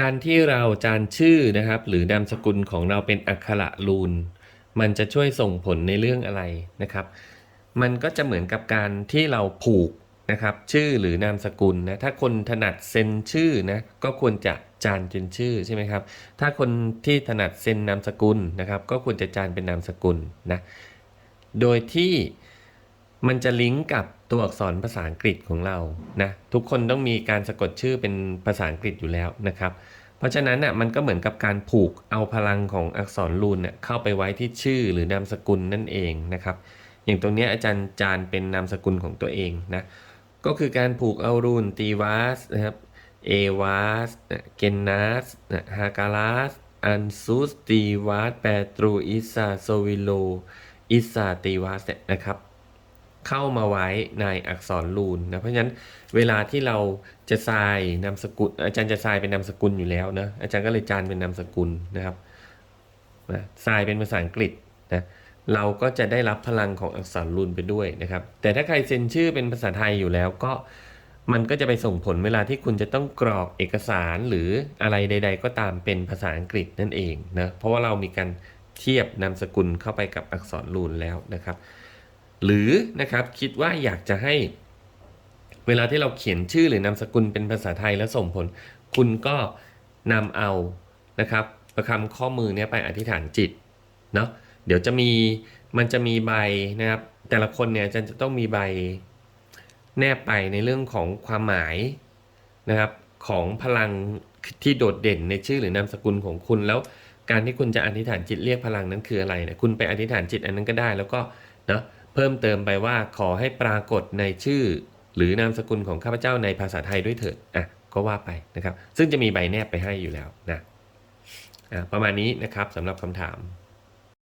การที่เราจานชื่อนะครับ หรือนามสกุลของเราเป็นอักขระรูน มันจะช่วยส่งผลในเรื่องอะไรนะครับ มันก็จะเหมือนกับการที่เราผูกนะครับ ชื่อหรือนามสกุลนะถ้าคนถนัดเซ็นชื่อนะก็ควรจะจานเป็นชื่อใช่ไหมครับ ถ้าคนที่ถนัดเซ็นนามสกุลนะครับ ก็ควรจะจานเป็นนามสกุลนะโดยที่ มันจะลิงก์กับตัวอักษรภาษาอังกฤษของเรานะทุกคนต้องมีการสะกดชื่อเป็นภาษาอังกฤษอยู่แล้วนะครับ เพราะฉะนั้นน่ะมันก็เหมือนกับการผูกเอาพลังของอักษรรูนเนี่ยเข้าไปไว้ที่ชื่อหรือนามสกุลนั่นเองนะครับ อย่างตรงนี้อาจารย์จานเป็นนามสกุลของตัวเองนะก็คือการผูกเอารูนตีวาสนะครับเอวาสเกนนัสฮาการัสอันซูสตีวาสแปตรูอิซาโซวิโลอิซาตีวาสเนี่ยนะครับ เข้ามาไว้ในอักษรรูนนะเพราะฉะนั้นเวลาที่เราจะทรายนามสกุล อาจารย์จะทรายเป็นนามสกุลอยู่แล้วนะอาจารย์ก็เลยจานเป็นนามสกุลนะครับนะทรายเป็นภาษาอังกฤษนะเราก็จะได้รับพลังของอักษรรูนไปด้วยนะครับ แต่ถ้าใครเซ็นชื่อเป็นภาษาไทยอยู่แล้วก็มันก็จะไปส่งผลเวลาที่คุณจะต้องกรอกเอกสารหรืออะไรใด ๆ ก็ตามเป็นภาษาอังกฤษนั่นเองนะเพราะว่าเรามีการเทียบนามสกุลเข้าไปกับอักษรรูนแล้วนะครับ หรือนะครับคิดว่าอยากจะให้เวลาที่เราเขียนชื่อหรือนามสกุลเป็นภาษาไทยแล้วส่งผล คุณก็นำเอานะครับประคำข้อมือเนี้ยไปอธิษฐานจิตเนาะเดี๋ยวจะมีมันจะมีใบนะครับ แต่ละคนเนี่ยจะจะต้องมีใบแนบไปในเรื่องของความหมายนะครับของพลังที่โดดเด่นในชื่อหรือนามสกุลของคุณ แล้วการที่คุณจะอธิษฐานจิตเรียกพลังนั้นคืออะไรเนี่ยคุณไปอธิษฐานจิตอันนั้นก็ได้แล้วก็เนาะ เพิ่มเติมไปว่าขอให้ปรากฏในชื่อ หรือนามสกุลของข้าพเจ้าในภาษาไทยด้วยเถิดอะก็ว่าไปนะครับ ซึ่งจะมีใบแนบไปให้อยู่แล้วนะอะประมาณนี้นะครับสำหรับคำถาม